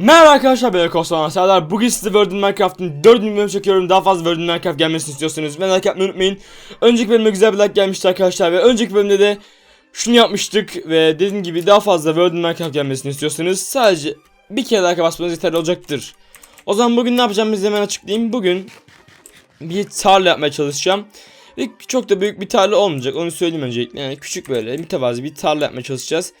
Merhaba arkadaşlar ben Kosman Serdar. Bugün size World in Minecraft'ın 4. bölümü çekiyorum. Daha fazla World in Minecraft gelmesini istiyorsanız ben like yapmayı unutmayın. Önceki bölüme güzel bir like gelmişti arkadaşlar ve önceki bölümde de şunu yapmıştık ve dediğim gibi daha fazla World in Minecraft gelmesini istiyorsanız sadece bir kere like basmanız yeterli olacaktır. O zaman bugün ne yapacağımızı hemen açıklayayım. Bugün bir tarla yapmaya çalışacağım. Ve çok da büyük bir tarla olmayacak onu söyleyeyim öncelikle. Yani küçük böyle mütevazi bir tarla yapmaya çalışacağız.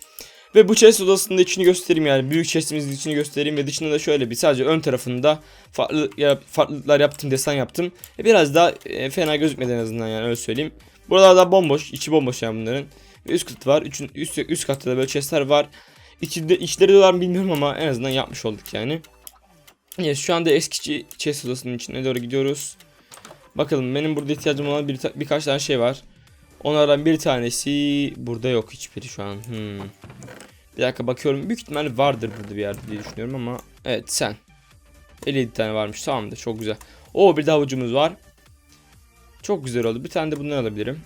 Ve bu chest odasının da içini göstereyim yani büyük chestimizin içini göstereyim ve dışında da şöyle bir sadece ön tarafında farklı ya, farklılıklar yaptım desen yaptım. E, biraz daha e, fena gözükmedi en azından yani öyle söyleyeyim. Buralarda bomboş, içi bomboş yani bunların. Ve üst kat var. Üçün, üst, üst katta da böyle chestler var. İçinde, içleri de var mı bilmiyorum ama en azından yapmış olduk yani. Yes, şu anda eski chest odasının içine doğru gidiyoruz. Bakalım benim burada ihtiyacım olan bir, birkaç tane şey var. Onlardan bir tanesi burada yok hiçbiri şu an. Hmm. Bir dakika bakıyorum. Büyük ihtimalle vardır burada bir yerde diye düşünüyorum ama evet sen. 57 tane varmış. Tamamdır. Çok güzel. O bir de havucumuz var. Çok güzel oldu. Bir tane de bundan alabilirim.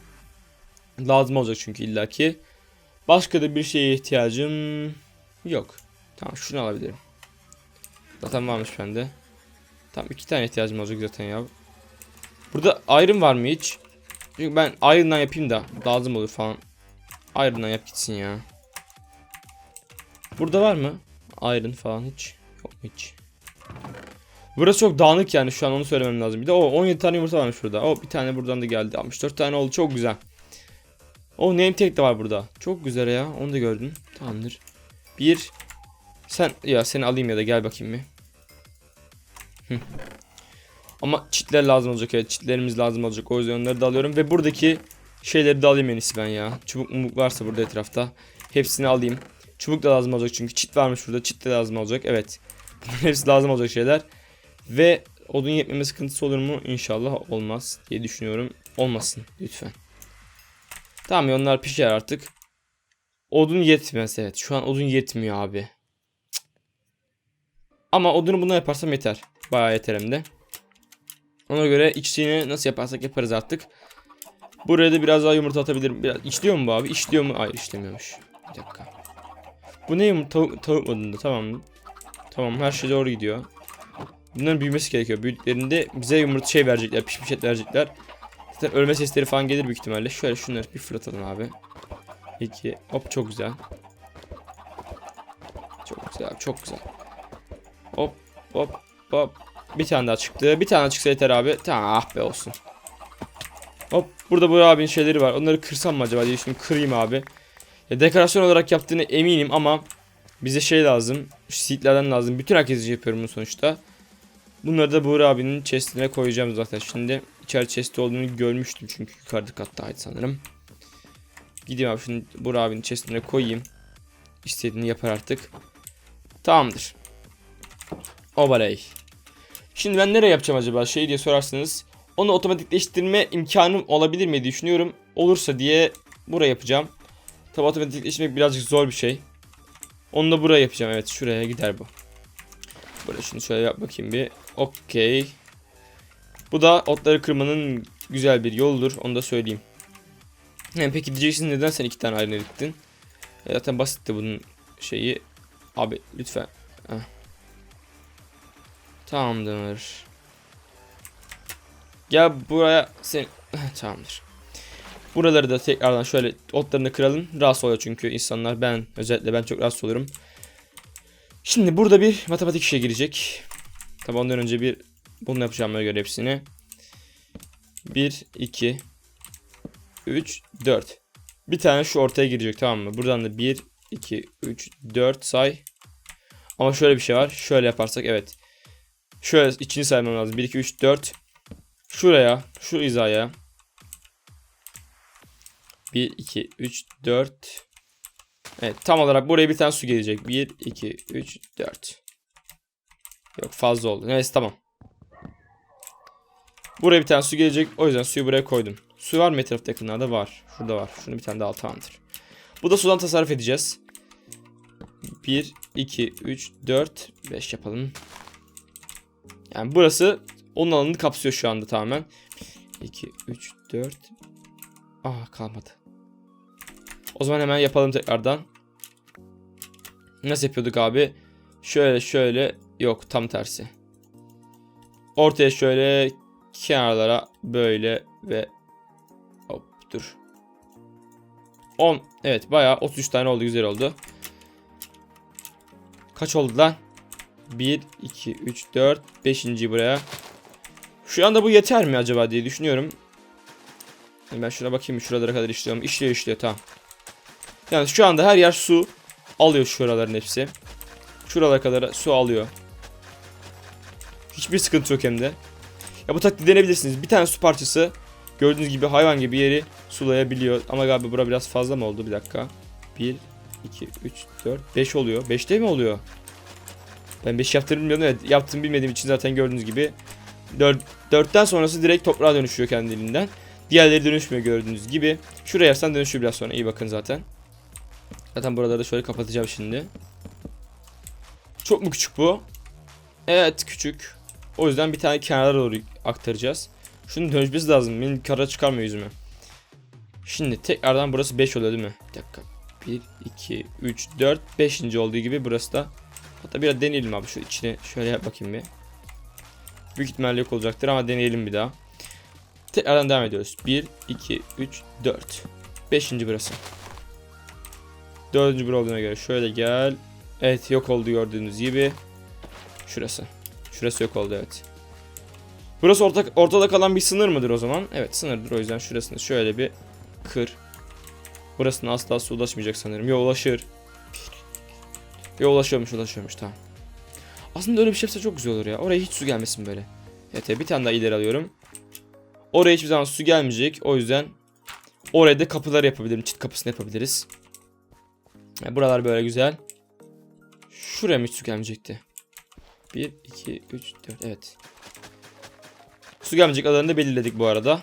Lazım olacak çünkü illaki. Başka da bir şeye ihtiyacım yok. Tamam şunu alabilirim. Zaten varmış bende. Tamam iki tane ihtiyacım olacak zaten ya. Burada iron var mı hiç? Çünkü ben iron'dan yapayım da lazım olur falan. Iron'dan yap gitsin ya. Burada var mı? Iron falan hiç. Yok hiç. Burası çok dağınık yani şu an onu söylemem lazım. Bir de o 17 tane yumurta varmış burada. O bir tane buradan da geldi. 64 tane oldu çok güzel. O name tag de var burada. Çok güzel ya. Onu da gördün. Tamamdır. Bir. Sen ya seni alayım ya da gel bakayım bir. Ama çitler lazım olacak evet. Çitlerimiz lazım olacak. O yüzden onları da alıyorum. Ve buradaki şeyleri de alayım en iyisi ben ya. Çubuk mumuk varsa burada etrafta. Hepsini alayım. Çubuk da lazım olacak çünkü çit varmış burada. Çit de lazım olacak. Evet. Bunların hepsi lazım olacak şeyler. Ve odun yetmeme sıkıntısı olur mu? İnşallah olmaz diye düşünüyorum. Olmasın lütfen. Tamam ya onlar pişer artık. Odun yetmez evet. Şu an odun yetmiyor abi. Ama odunu buna yaparsam yeter. Bayağı yeter hem de. Ona göre içtiğini nasıl yaparsak yaparız artık. Buraya da biraz daha yumurta atabilirim. Biraz işliyor mu bu abi? İşliyor mu? Hayır işlemiyormuş. Bir dakika. Bu ne? Tavuk, tavuk modunda tamam? Tamam her şey doğru gidiyor. Bunların büyümesi gerekiyor. Büyüdüklerinde bize yumurta şey verecekler. Pişmiş et verecekler. Zaten ölme sesleri falan gelir büyük ihtimalle. Şöyle şunları bir fırlatalım abi. İki. Hop çok güzel. Çok güzel çok güzel. Hop hop hop. Bir tane daha çıktı. Bir tane çıksa yeter abi. Tamam ah be olsun. Hop burada bu abinin şeyleri var. Onları kırsam mı acaba diye şimdi kırayım abi. Ya dekorasyon olarak yaptığını eminim ama bize şey lazım. Seedlerden lazım. Bütün herkes için yapıyorum bunu sonuçta. Bunları da Buğra abinin chestine koyacağım zaten. Şimdi içeri chesti olduğunu görmüştüm çünkü yukarıda kattaydı sanırım. Gideyim abi şimdi Buğra abinin chestine koyayım. İstediğini yapar artık. Tamamdır. Obaley. Şimdi ben nereye yapacağım acaba şey diye sorarsanız. Onu otomatikleştirme imkanım olabilir mi diye düşünüyorum. Olursa diye buraya yapacağım. Tabi otomatikleştirmek birazcık zor bir şey. Onu da buraya yapacağım. Evet şuraya gider bu. Böyle şunu şöyle yap bakayım bir. Okey. Bu da otları kırmanın güzel bir yoludur. Onu da söyleyeyim. Yani peki diyeceksin neden sen iki tane ayrı gittin? E zaten basitti bunun şeyi. Abi lütfen. Heh. Tamamdır. Gel buraya sen tamamdır. Buraları da tekrardan şöyle otlarını kıralım. Rahatsız oluyor çünkü insanlar ben özellikle ben çok rahatsız olurum. Şimdi burada bir matematik işe girecek. Tabi ondan önce bir bunu yapacağım göre hepsini. 1 2 3 4. Bir tane şu ortaya girecek tamam mı? Buradan da 1 2 3 4 say. Ama şöyle bir şey var. Şöyle yaparsak evet. Şöyle içini saymam lazım. 1 2 3 4. Şuraya, şu hizaya 1, 2, 3, 4. Evet tam olarak buraya bir tane su gelecek. 1, 2, 3, 4. Yok fazla oldu. Neyse tamam. Buraya bir tane su gelecek. O yüzden suyu buraya koydum. Su var mı etrafta yakınlarda? Var. Şurada var. Şunu bir tane daha tamamdır. Bu da sudan tasarruf edeceğiz. 1, 2, 3, 4, 5 yapalım. Yani burası onun alanını kapsıyor şu anda tamamen. 2, 3, 4. Aa kalmadı. O zaman hemen yapalım tekrardan. Nasıl yapıyorduk abi? Şöyle şöyle yok tam tersi. Ortaya şöyle kenarlara böyle ve hop dur. 10 evet bayağı 33 tane oldu güzel oldu. Kaç oldu lan? 1 2 3 4 5. buraya. Şu anda bu yeter mi acaba diye düşünüyorum. Ben şuna bakayım şuralara kadar işliyor mu? İşliyor işliyor tamam. Yani şu anda her yer su alıyor şuraların hepsi. Şuralara kadar su alıyor. Hiçbir sıkıntı yok hem de. Ya bu taktiği denebilirsiniz. Bir tane su parçası gördüğünüz gibi hayvan gibi yeri sulayabiliyor. Ama galiba bura biraz fazla mı oldu? Bir dakika. 1, 2, 3, 4, 5 oluyor. 5'te mi oluyor? Ben 5 yaptığımı bilmiyordum. Evet yaptığımı bilmediğim için zaten gördüğünüz gibi 4, 4'ten sonrası direkt toprağa dönüşüyor kendiliğinden. Diğerleri dönüşmüyor gördüğünüz gibi. Şuraya yazsan dönüşüyor biraz sonra. İyi bakın zaten. Zaten buraları şöyle kapatacağım şimdi. Çok mu küçük bu? Evet küçük. O yüzden bir tane kenara doğru aktaracağız. Şunun dönüşmesi lazım. Benim kara çıkarmıyor yüzüme. Şimdi tekrardan burası 5 oluyor değil mi? Bir dakika. 1, 2, 3, 4, 5. olduğu gibi burası da. Hatta biraz deneyelim abi şu içine şöyle yap bakayım bir. Büyük ihtimalle yok olacaktır ama deneyelim bir daha. Tekrardan devam ediyoruz. 1, 2, 3, 4. 5. burası. 4. bura olduğuna göre şöyle gel. Evet yok oldu gördüğünüz gibi. Şurası. Şurası yok oldu evet. Burası orta, ortada kalan bir sınır mıdır o zaman? Evet sınırdır o yüzden şurasını şöyle bir kır. Burasına asla su ulaşmayacak sanırım. Yo ulaşır. Yo ulaşıyormuş ulaşıyormuş tamam. Aslında öyle bir şey yapsa çok güzel olur ya. Oraya hiç su gelmesin böyle. Evet, bir tane daha ileri alıyorum. Oraya hiçbir zaman su gelmeyecek. O yüzden oraya da kapılar yapabilirim. Çit kapısını yapabiliriz. Buralar böyle güzel. Şuraya mı su gelmeyecekti? 1, 2, 3, 4 evet. Su gelmeyecek alanını da belirledik bu arada.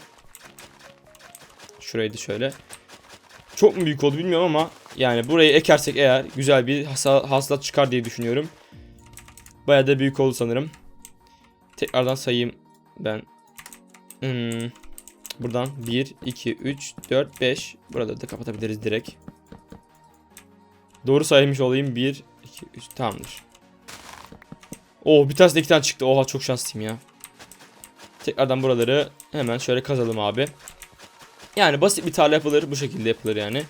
Şurayı da şöyle. Çok mu büyük oldu bilmiyorum ama yani burayı ekersek eğer güzel bir hasılat çıkar diye düşünüyorum. Bayağı da büyük oldu sanırım. Tekrardan sayayım ben. Hmm. Buradan 1, 2, 3, 4, 5. Burada da kapatabiliriz direkt. Doğru saymış olayım. 1, 2, 3 tamamdır. Oh bir tanesi de iki tane çıktı. Oha çok şanslıyım ya. Tekrardan buraları hemen şöyle kazalım abi. Yani basit bir tarla yapılır. Bu şekilde yapılır yani.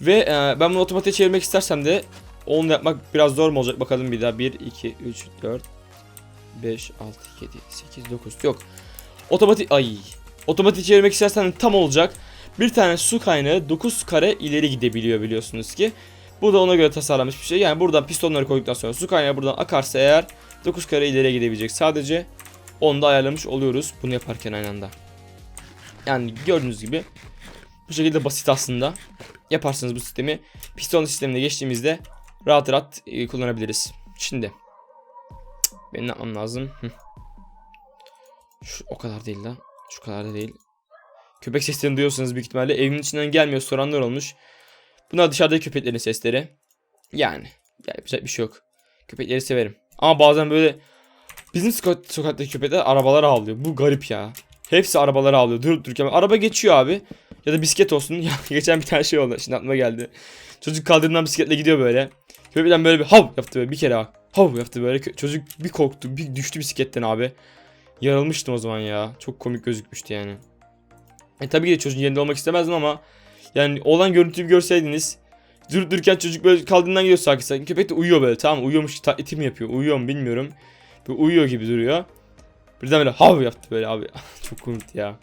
Ve e, ben bunu otomatiğe çevirmek istersem de onu yapmak biraz zor mu olacak bakalım bir daha. 1, 2, 3, 4, 5, 6, 7, 8, 9. Yok. Otomatik ay. Otomatik çevirmek istersen tam olacak. Bir tane su kaynağı 9 kare ileri gidebiliyor biliyorsunuz ki. Bu da ona göre tasarlanmış bir şey. Yani buradan pistonları koyduktan sonra su kaynağı buradan akarsa eğer 9 kare ileriye gidebilecek. Sadece onu da ayarlamış oluyoruz bunu yaparken aynı anda. Yani gördüğünüz gibi bu şekilde basit aslında. Yaparsınız bu sistemi. Piston sistemine geçtiğimizde rahat rahat e, kullanabiliriz. Şimdi benim ne yapmam lazım? Şu o kadar değil lan. Şu kadar da değil. Köpek seslerini duyuyorsanız büyük ihtimalle evimin içinden gelmiyor soranlar olmuş. Bunlar dışarıdaki köpeklerin sesleri. Yani. yapacak bir şey yok. Köpekleri severim. Ama bazen böyle bizim soka- sokaktaki köpekler arabalara avlıyor. Bu garip ya. Hepsi arabalara avlıyor. Durup dururken. Araba geçiyor abi. Ya da bisiklet olsun. Ya geçen bir tane şey oldu. Şimdi aklıma geldi. Çocuk kaldırımdan bisikletle gidiyor böyle. Köpekten böyle bir hav yaptı böyle bir kere bak. Hav yaptı böyle. Çocuk bir korktu. Bir düştü bisikletten abi. Yarılmıştım o zaman ya. Çok komik gözükmüştü yani. E tabii ki de çocuğun yerinde olmak istemezdim ama yani olan görüntüyü görseydiniz durup dururken çocuk böyle kaldığından gidiyor sakin sakin. Köpek de uyuyor böyle tamam? Uyuyormuş taklidi yapıyor? Uyuyor mu bilmiyorum. Böyle uyuyor gibi duruyor. Birden böyle hav yaptı böyle abi. Çok komikti ya.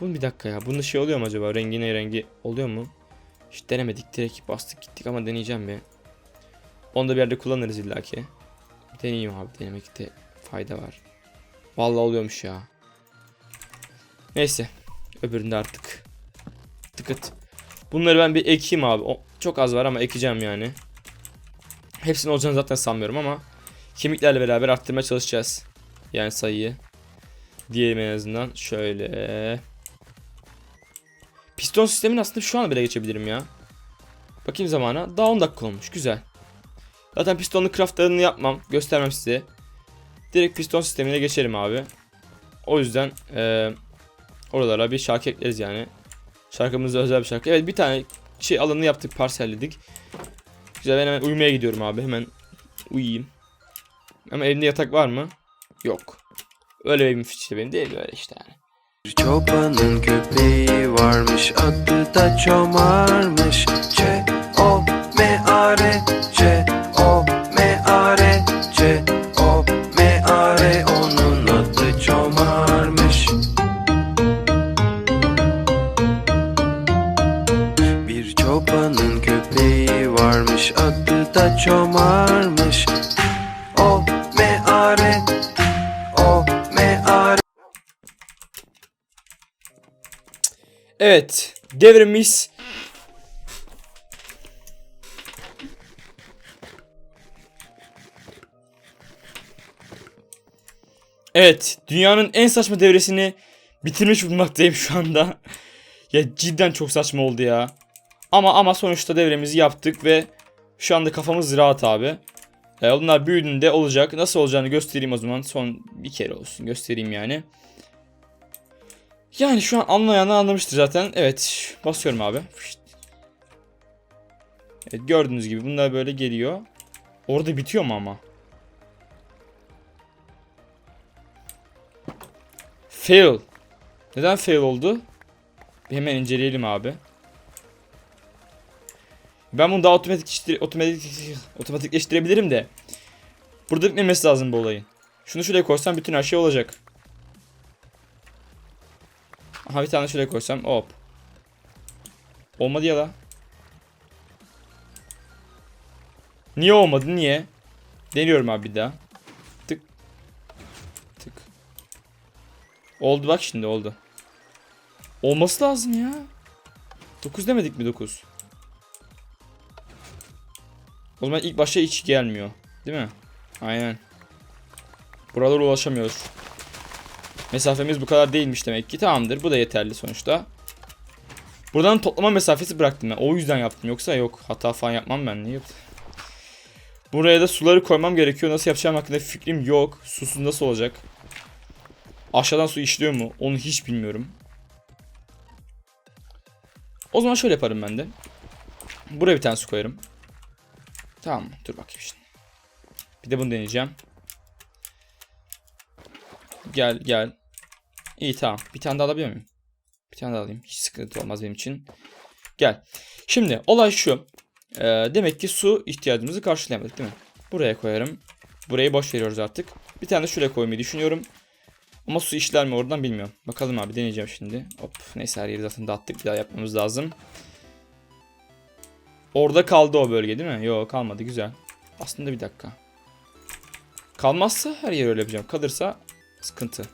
Bunun bir dakika ya. Bunun şey oluyor mu acaba? Rengine rengi oluyor mu? Hiç denemedik. Direkt bastık gittik ama deneyeceğim bir. Onu da bir yerde kullanırız illaki. Deneyeyim abi. Denemekte fayda var. Vallahi oluyormuş ya. Neyse. Öbüründe artık. Tıkıt. Bunları ben bir ekeyim abi. O, çok az var ama ekeceğim yani. Hepsinin olacağını zaten sanmıyorum ama kemiklerle beraber arttırmaya çalışacağız. Yani sayıyı. Diyelim en azından. Şöyle. Piston sistemini aslında şu an bile geçebilirim ya. Bakayım zamana. Daha 10 dakika olmuş. Güzel. Zaten pistonlu craftlarını yapmam. Göstermem size. Direkt piston sistemine geçelim abi. O yüzden eee oralara bir şarkı ekleriz yani. Şarkımızda özel bir şarkı. Evet bir tane şey alanını yaptık parselledik. Güzel ben hemen uyumaya gidiyorum abi. Hemen uyuyayım. Ama evimde yatak var mı? Yok. Öyle evim işte benim değil böyle işte yani. Çobanın köpeği varmış adı da çomarmış Ç Evet. Devrimiz Evet, dünyanın en saçma devresini bitirmiş bulunmaktayım şu anda. ya cidden çok saçma oldu ya. Ama ama sonuçta devremizi yaptık ve şu anda kafamız rahat abi. E, onlar büyüdüğünde olacak. Nasıl olacağını göstereyim o zaman. Son bir kere olsun göstereyim yani. Yani şu an anlayan anlamıştır zaten. Evet basıyorum abi. Evet gördüğünüz gibi bunlar böyle geliyor. Orada bitiyor mu ama? Fail. Neden fail oldu? Bir hemen inceleyelim abi. Ben bunu daha otomatik otomatik otomatikleştirebilirim de. Burada bitmemesi lazım bu olayın. Şunu şuraya koysam bütün her şey olacak. Aha bir tane şuraya koysam hop. Olmadı ya la. Niye olmadı niye? Deniyorum abi bir daha. Tık. Tık. Oldu bak şimdi oldu. Olması lazım ya. 9 demedik mi 9? O zaman ilk başta hiç gelmiyor. Değil mi? Aynen. Buralara ulaşamıyoruz. Mesafemiz bu kadar değilmiş demek ki. Tamamdır. Bu da yeterli sonuçta. Buradan toplama mesafesi bıraktım ben. O yüzden yaptım. Yoksa yok. Hata falan yapmam ben. Niye? Buraya da suları koymam gerekiyor. Nasıl yapacağım hakkında fikrim yok. Susuz nasıl olacak? Aşağıdan su işliyor mu? Onu hiç bilmiyorum. O zaman şöyle yaparım ben de. Buraya bir tane su koyarım. Tamam? Dur bakayım şimdi. Bir de bunu deneyeceğim. Gel gel. İyi tamam. Bir tane daha alabiliyor muyum? Bir tane daha alayım. Hiç sıkıntı olmaz benim için. Gel. Şimdi olay şu. Ee, demek ki su ihtiyacımızı karşılayamadık değil mi? Buraya koyarım. Burayı boş veriyoruz artık. Bir tane de şuraya koymayı düşünüyorum. Ama su işler mi oradan bilmiyorum. Bakalım abi deneyeceğim şimdi. Hop neyse her yeri zaten dağıttık. Bir daha yapmamız lazım. Orada kaldı o bölge değil mi? Yok kalmadı güzel. Aslında bir dakika. Kalmazsa her yeri öyle yapacağım. Kalırsa sıkıntı.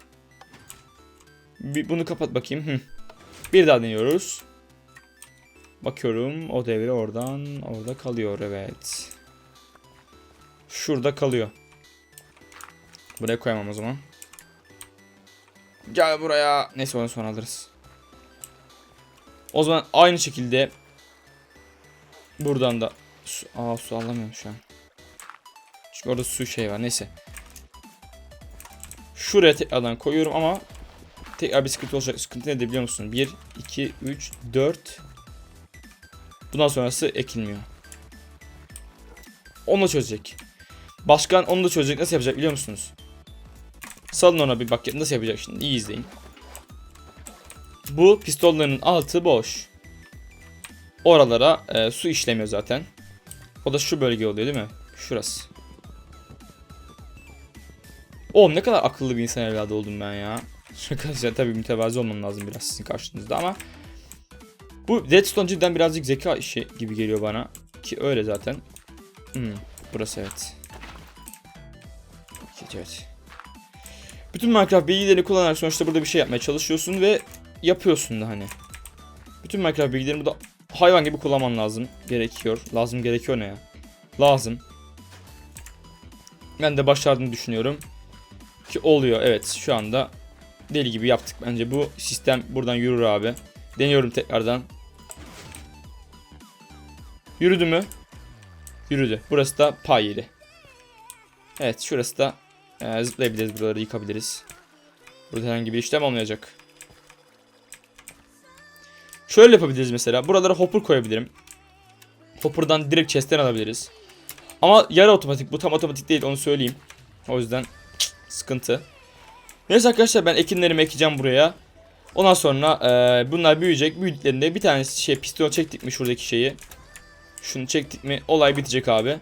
Bunu kapat bakayım. Bir daha deniyoruz. Bakıyorum o devre oradan orada kalıyor evet. Şurada kalıyor. Buraya koyamam o zaman. Gel buraya. Neyse onu sonra alırız. O zaman aynı şekilde buradan da su, aa su alamıyorum şu an. Çünkü orada su şey var neyse. Şuraya tekrardan koyuyorum ama tekrar bir sıkıntı olacak. Sıkıntı nedir biliyor musun? 1, 2, 3, 4. Bundan sonrası ekilmiyor. Onu da çözecek. Başkan onu da çözecek. Nasıl yapacak biliyor musunuz? Salın ona bir bak nasıl yapacak şimdi. İyi izleyin. Bu pistonların altı boş. Oralara e, su işlemiyor zaten. O da şu bölge oluyor değil mi? Şurası. Oğlum ne kadar akıllı bir insan evladı oldum ben ya. Arkadaşlar tabii mütevazi olmam lazım biraz sizin karşınızda ama bu Redstone cidden birazcık zeka işi gibi geliyor bana. Ki öyle zaten. Hmm, burası evet. Evet, evet. Bütün Minecraft bilgilerini kullanarak sonuçta burada bir şey yapmaya çalışıyorsun ve yapıyorsun da hani. Bütün Minecraft bilgilerini burada hayvan gibi kullanman lazım. Gerekiyor. Lazım gerekiyor ne ya? Lazım. Ben de başardığını düşünüyorum. Ki oluyor evet şu anda deli gibi yaptık bence bu sistem buradan yürür abi. Deniyorum tekrardan. Yürüdü mü? Yürüdü. Burası da pay. Evet şurası da e, zıplayabiliriz buraları yıkabiliriz. Burada herhangi bir işlem olmayacak. Şöyle yapabiliriz mesela. Buralara hopper koyabilirim. Hopper'dan direkt chest'ten alabiliriz. Ama yarı otomatik bu tam otomatik değil onu söyleyeyim. O yüzden cık, sıkıntı. Neyse arkadaşlar ben ekinlerimi ekeceğim buraya. Ondan sonra eee, bunlar büyüyecek. Büyüdüklerinde bir tanesi şey piston çektik mi şuradaki şeyi. Şunu çektik mi olay bitecek abi.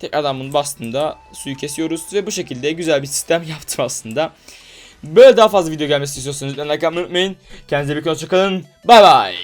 Tekrardan bunu bastığında suyu kesiyoruz ve bu şekilde güzel bir sistem yaptım aslında. Böyle daha fazla video gelmesini istiyorsanız lütfen like yapmayı unutmayın. Kendinize bir hoşçakalın. Bay bay.